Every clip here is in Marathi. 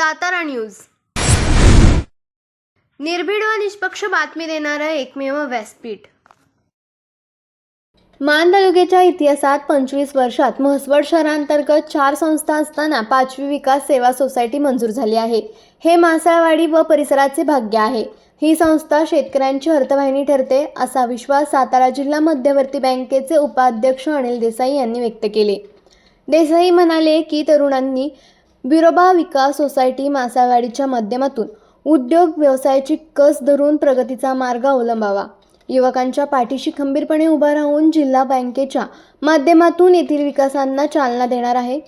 सातारा न्यूज. निर्भीड व निष्पक्ष बातमी देणारं एकमेव व्यासपीठ. मान तालुक्याच्या इतिहासात पंचवीस वर्षात म्हसवड शहरांतर्गत चार संस्था असताना पाचवी विकास सेवा सोसायटी मंजूर झाली आहे. हे मासाळवाडी व परिसराचे भाग्य आहे. ही संस्था शेतकऱ्यांची अर्थवाहिनी ठरते असा विश्वास सातारा जिल्हा मध्यवर्ती बँकेचे उपाध्यक्ष अनिल देसाई यांनी व्यक्त केले. देसाई म्हणाले की तरुणांनी बिरोबा विकास सोसायटी मासावाडीच्या माध्यमातून उद्योग व्यवसायाची कस धरून प्रगतीचा मार्ग अवलंबावा. युवकांच्या पाठीशी खंबीरपणे उभा राहून जिल्हा बँकेच्या माध्यमातून येथील विकासांना चालना देणार आहे.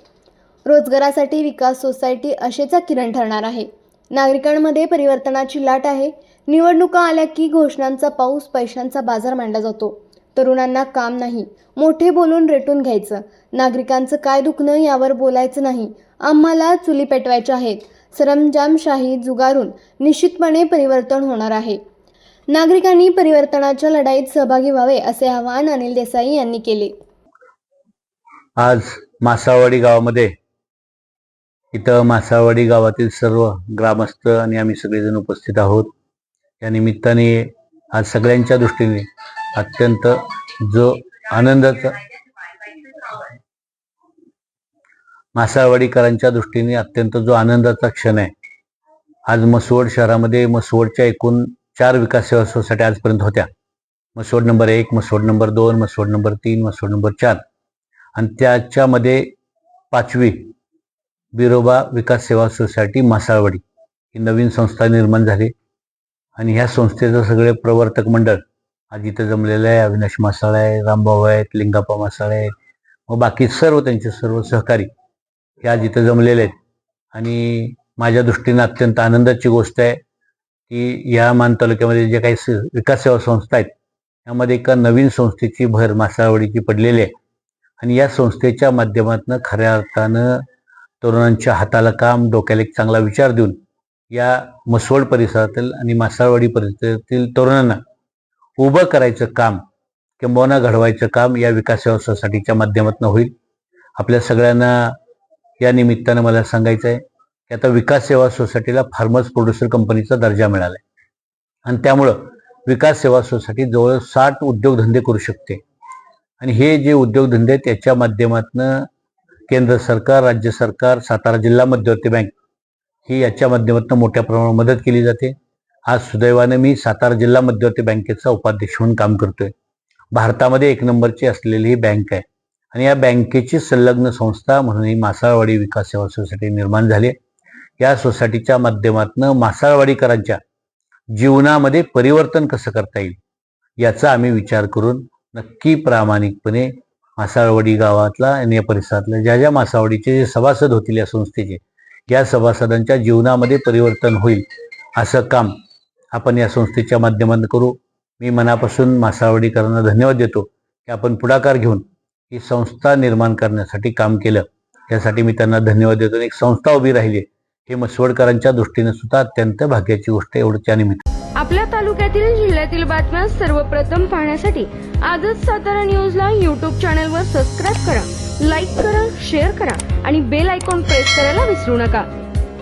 रोजगारासाठी विकास सोसायटी असेचा किरण ठरणार आहे. नागरिकांमध्ये परिवर्तनाची लाट आहे. निवडणुका आल्या की घोषणांचा पाऊस पैशांचा बाजार मांडला जातो. तरुणांना काम नाही. मोठे बोलून रेटून घ्यायचं. नागरिकांचं काय दुखणं यावर बोलायचं नाही. आम्हाला चुली पेटवायच्या आहेत. सरंजामशाही जुगारून निश्चितपणे परिवर्तन होणार आहे. नागरिकांनी परिवर्तनाच्या लढाईत सहभागी व्हावे असे आवाहन अनिल देसाई यांनी केले. आज मासावाडी गावामध्ये इथं मासावाडी गावातील सर्व ग्रामस्थ आणि आम्ही सगळेजण उपस्थित आहोत. या निमित्ताने आज सगळ्यांच्या दृष्टीने अत्यंत जो आनंदाचा मासाळवाडीकरांच्या दृष्टीने अत्यंत जो आनंदाचा क्षण आहे. आज मसवड शहरामध्ये मसवडच्या एकूण चार विकास सेवा सोसायटी आजपर्यंत होत्या. मसवड नंबर एक मसवड नंबर दोन मसवड नंबर तीन मसवड नंबर चार. आणि त्याच्यामध्ये पाचवी बिरोबा विकास सेवा सोसायटी मासाळवाडी ही नवीन संस्था निर्माण झाली. आणि ह्या संस्थेचं सगळे प्रवर्तक मंडळ आज इथं जमलेलं आहे अविनाश मासाळ आहे रामभाऊ आहेत लिंगाप्पा मासाळ आहेत. व बाकी सर्व त्यांचे सर्व सहकारी हे आज इथं जमलेले आहेत. आणि माझ्या दृष्टीनं अत्यंत आनंदाची गोष्ट आहे की या मान तालुक्यामध्ये जे काही स- विकास सेवा संस्था आहेत यामध्ये एका नवीन संस्थेची भर मासाळवाडीची पडलेली आहे. आणि या संस्थेच्या माध्यमातून खऱ्या अर्थानं तरुणांच्या हाताला काम डोक्याला एक चांगला विचार देऊन या मसवड परिसरातील आणि मासाळवाडी परिसरातील तरुणांना उभं करायचं काम किंबहुना घडवायचं काम या विकास सेवा सोसायटीच्या माध्यमातून होईल. आपल्या सगळ्यांना या निमित्तानं मला सांगायचं आहे की आता विकास सेवा सोसायटीला फार्मर्स प्रोड्युसर कंपनीचा दर्जा मिळाला आहे आणि त्यामुळं विकास सेवा सोसायटी जवळ साठ उद्योगधंदे करू शकते. आणि हे जे उद्योगधंदे आहेत त्याच्या माध्यमातून केंद्र सरकार राज्य सरकार सातारा जिल्हा मध्यवर्ती बँक ही याच्या माध्यमातून मोठ्या प्रमाणात मदत केली जाते. आज सुदैवाने मी सातारा जिल्हा मध्यवर्ती बँकेचा उपाध्यक्ष म्हणून काम करतोय भारतामध्ये एक नंबरची असलेली ही बँक आहे आणि या बँकेची संलग्न संस्था म्हणून ही मासाळवाडी विकास सेवा सोसायटी निर्माण झाली आहे. या सोसायटीच्या माध्यमातून मासाळवाडीकरांच्या जीवनामध्ये परिवर्तन कसं करता येईल याचा आम्ही विचार करून नक्की प्रामाणिकपणे मासाळवाडी गावातला आणि या परिसरातल्या ज्या ज्या मासावडीचे जे सभासद होतील या संस्थेचे या सभासदांच्या जीवनामध्ये परिवर्तन होईल असं काम आपण या संस्थेच्या माध्यमातून करू. मी मनापासून मासावडीकरांना धन्यवाद देतो की आपण पुढाकार घेऊन ही संस्था निर्माण करण्यासाठी काम केलं. यासाठी मी त्यांना धन्यवाद देतो आणि एक संस्था उभी राहिली हे मसवडकरांच्या दृष्टीने सुद्धा अत्यंत भाग्याची गोष्ट आहे निमित्त. आपल्या तालुक्यातील जिल्ह्यातील बातम्या सर्वप्रथम पाहण्यासाठी आजच सातारा न्यूजला यूट्यूब चॅनलवर सबस्क्राईब करा लाईक करा शेअर करा आणि बेल आयकॉन प्रेस करायला विसरू नका.